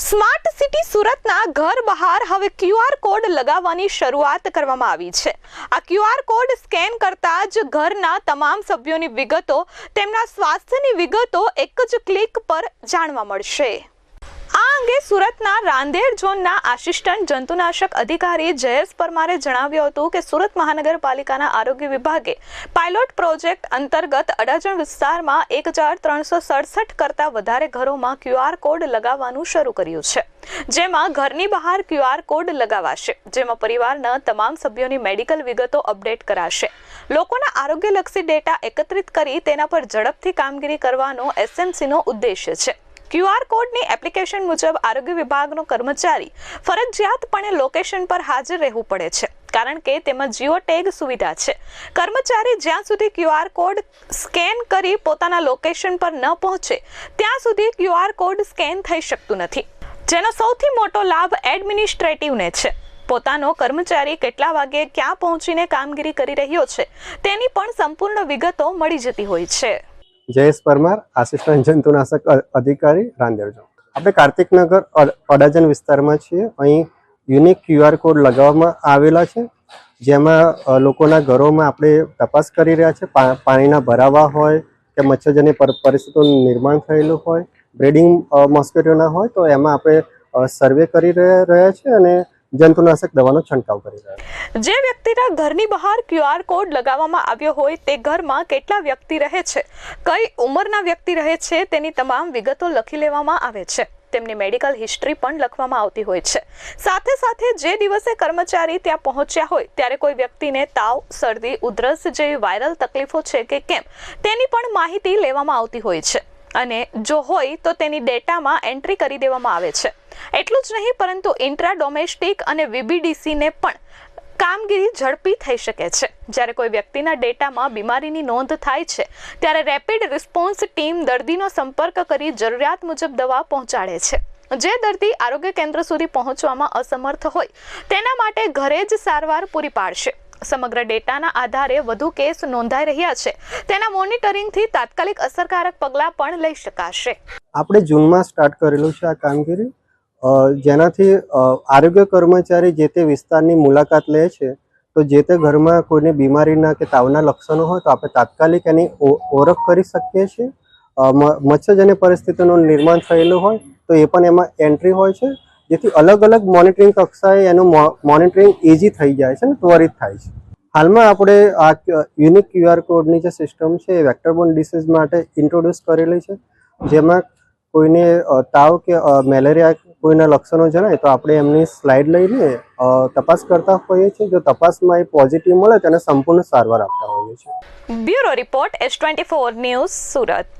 Smart city સુરતના ઘર બહાર હવે ક્યુઆર કોડ લગાવવાની શરૂઆત કરવામાં આવી છે. આ ક્યુઆર કોડ સ્કેન કરતા જ ઘરના તમામ સભ્યોની વિગતો તેમના સ્વાસ્થ્યની વિગતો એક જ ક્લિક પર જાણવા મળશે. આ અંગે સુરતના રાંદેર ઝોનના આસિસ્ટન્ટ જંતુનાશક અધિકારી જયેશ પરમારે જણાવ્યું હતું કે સુરત મહાનગરપાલિકાના આરોગ્ય વિભાગે પાયલોટ પ્રોજેક્ટ અંતર્ગત અડાજણ વિસ્તારમાં એક હજાર ત્રણસો સડસઠ કરતાં વધારે ઘરોમાં ક્યુઆર કોડ લગાવવાનું શરૂ કર્યું છે. જેમાં ઘરની બહાર ક્યુઆર કોડ લગાવાશે, જેમાં પરિવારના તમામ સભ્યોની મેડિકલ વિગતો અપડેટ કરાશે. લોકોના આરોગ્યલક્ષી ડેટા એકત્રિત કરી તેના પર ઝડપથી કામગીરી કરવાનો એસએમસીનો ઉદ્દેશ્ય છે. ક્યુઆર કોડની એપ્લિકેશન મુજબ આરોગ્ય વિભાગનો કર્મચારી ફરજિયાતપણે લોકેશન પર હાજર રહેવું પડે છે, કારણ કે તેમાં જીઓ ટેગ સુવિધા છે. કર્મચારી જ્યાં સુધી ક્યુઆર કોડ સ્કેન કરી પોતાના લોકેશન પર ન પહોંચે, ત્યાં સુધી ક્યુઆર કોડ સ્કેન થઈ શકતું નથી. જેનો સૌથી મોટો લાભ એડમિનિસ્ટ્રેટિવને છે. પોતાનો કર્મચારી કેટલા વાગે ક્યાં પહોંચીને કામગીરી કરી રહ્યો છે, તેની પણ સંપૂર્ણ વિગતો મળી જતી હોય છે. જયેશ પરમાર, આસિસ્ટન્ટ જંતુનાશક અધિકારી, રાંદેર આપણે કાર્તિકનગર અડ- અડાજણ વિસ્તારમાં છીએ. અહીં યુનિક ક્યુઆર કોડ લગાવવામાં આવેલા છે, જેમાં લોકોના ઘરોમાં આપણે તપાસ કરી રહ્યા છે. પાણીના ભરાવા હોય કે મચ્છરજન્ય પર- પરિસ્થિતિનું નિર્માણ થયેલું હોય, બ્રીડિંગ મોસ્કિટોના હોય, તો એમાં આપણે સર્વે કરી રહ્યા રહ્યા છે અને જંતુનાશક દવાનો છંટકાવ કરી રહ્યા જે વ્યક્તિના ઘરની બહાર ક્યુઆર કોડ લગાવવામાં આવ્યો હોય તે ઘરમાં કેટલા વ્યક્તિ રહે છે, કઈ ઉંમરના વ્યક્તિ રહે છે તેની તમામ વિગતો લખી લેવામાં આવે છે. તેમની મેડિકલ હિસ્ટ્રી પણ લખવામાં આવતી હોય છે. સાથે સાથે જે દિવસે કર્મચારી ત્યાં પહોંચ્યા હોય ત્યારે કોઈ વ્યક્તિને તાવ, શરદી, ઉધરસ જેવી વાયરલ તકલીફો છે કે કેમ, તેની પણ માહિતી લેવામાં આવતી હોય છે. અને જો હોય તો તેની ડેટામાં એન્ટ્રી કરી દેવામાં આવે છે. એટલું જ નહીં, પરંતુ ઇન્ટ્રા ડોમેસ્ટિક અને વીબીડીસીને પણ કામગીરી ઝડપી થઈ શકે છે. જ્યારે કોઈ વ્યક્તિના ડેટામાં બીમારીની નોંધ થાય છે, ત્યારે રેપિડ રિસ્પોન્સ ટીમ દર્દીનો સંપર્ક કરી જરૂરિયાત મુજબ દવા પહોંચાડે છે. જે દર્દી આરોગ્ય કેન્દ્ર સુધી પહોંચવામાં અસમર્થ હોય, તેના માટે ઘરે જ સારવાર પૂરી પાડશે. સમગ્ર ડેટાના આધારે વધુ કેસ નોંધાઈ રહ્યા છે. તેના મોનિટરિંગથી તાત્કાલિક અસરકારક પગલાં પણ લઈ શકાશે. આપણે જૂનમાં સ્ટાર્ટ કરેલું છે આ કામગીરી? જેનાથી આરોગ્ય કર્મચારી જે તે વિસ્તારની મુલાકાત લે છે, તો જે તે ઘરમાં કોઈને બીમારીના કે તાવના લક્ષણો હોય તો આપણે તાત્કાલિક એની ઓળખ કરી શકીએ છીએ. મચ્છરજન્ય પરિસ્થિતિનું નિર્માણ થયેલું હોય તો એ પણ એમાં એન્ટ્રી હોય છે, જેથી અલગ અલગ મોનિટરિંગ કક્ષાએ એનું મોનિટરિંગ ઇઝી થઈ જાય છે અને ત્વરિત થાય છે. હાલમાં આપણે આ યુનિક ક્યુઆર કોડની જે સિસ્ટમ છે એ વેક્ટરબોન ડિસીઝ માટે ઇન્ટ્રોડ્યુસ કરેલી છે, જેમાં કોઈને તાવ કે મેલેરિયા કોઈના લક્ષણો જણાય તો આપણે એમની સ્લાઇડ લઈને તપાસ કરતા હોઈએ છીએ. જો તપાસમાં એ પોઝિટિવ મળે તેને સંપૂર્ણ સારવાર આપતા હોઈએ છીએ. Bureau report S twenty four news Surat.